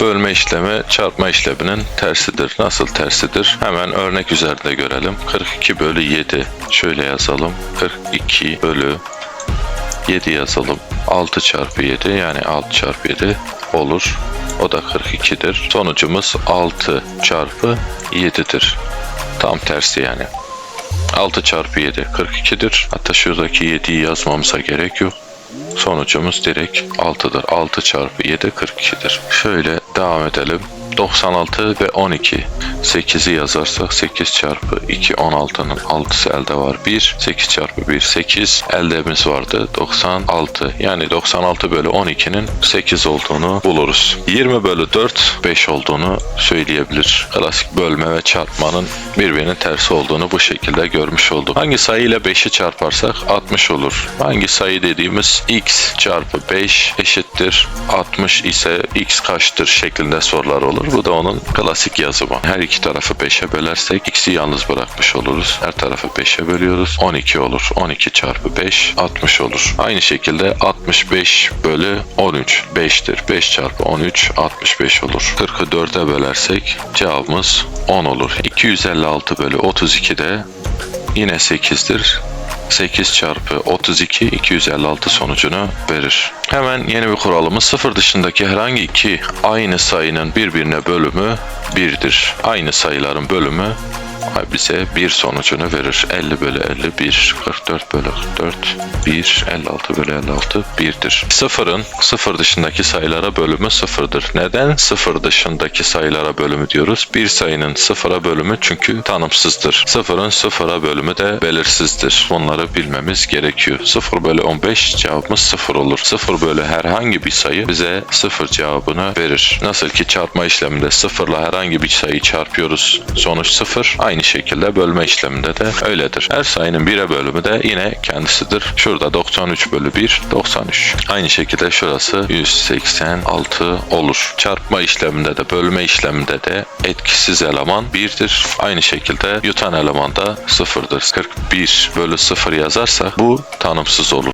Bölme işlemi çarpma işleminin tersidir. Nasıl tersidir? Hemen örnek üzerinde görelim. 42 bölü 7. Şöyle yazalım. 42 bölü 7 yazalım. 6 çarpı 7 yani 6 çarpı 7 olur. O da 42'dir. Sonucumuz 6 çarpı 7'dir. Tam tersi yani. 6 çarpı 7 42'dir. Hatta şuradaki 7'yi yazmamıza gerek yok. Sonucumuz direkt 6'dır. 6 çarpı 7 42'dir. Şöyle devam edelim. 96 ve 12. 8'i yazarsak 8 çarpı 2 16'nın 6'sı elde var. 1. 8 çarpı 1 8. Eldemiz vardı. 96. Yani 96 bölü 12'nin 8 olduğunu buluruz. 20 bölü 4 5 olduğunu söyleyebilir. Klasik bölme ve çarpmanın birbirinin tersi olduğunu bu şekilde görmüş olduk. Hangi sayı ile 5'i çarparsak 60 olur. Hangi sayı dediğimiz x çarpı 5 eşittir 60 ise x kaçtır şeklinde sorular olur. Bu da onun klasik yazımı. Her iki tarafı 5'e bölersek x'i yalnız bırakmış oluruz. Her tarafı 5'e bölüyoruz. 12 olur. 12 çarpı 5 60 olur. Aynı şekilde 65 bölü 13 5'tir. 5 çarpı 13 65 olur. 40'ı 4'e bölersek cevabımız 10 olur. 256 bölü 32 de yine 8'dir. 8 çarpı 32 256 sonucunu verir. Hemen yeni bir kuralımız sıfır dışındaki herhangi iki aynı sayının birbirine bölümü 1'dir. Aynı sayıların bölümü bize 1 sonucunu verir. 50 bölü 51, 44 bölü 44, 1, 56 bölü 56, 1'dir. Sıfırın sıfır dışındaki sayılara bölümü sıfırdır. Neden sıfır dışındaki sayılara bölümü diyoruz? Bir sayının sıfıra bölümü çünkü tanımsızdır. Sıfırın sıfıra bölümü de belirsizdir. Bunları bilmemiz gerekiyor. 0 bölü 15 cevabımız 0 olur. 0 bölü herhangi bir sayı bize 0 cevabını verir. Nasıl ki çarpma işleminde 0 ile herhangi bir sayıyı çarpıyoruz. Sonuç 0. Aynı şekilde bölme işleminde de öyledir. Her sayının 1'e bölümü de yine kendisidir. Şurada 93 bölü 1 93. Aynı şekilde şurası 186 olur. Çarpma işleminde de bölme işleminde de etkisiz eleman 1'dir. Aynı şekilde yutan eleman da 0'dır. 41 bölü 0 yazarsak bu tanımsız olur.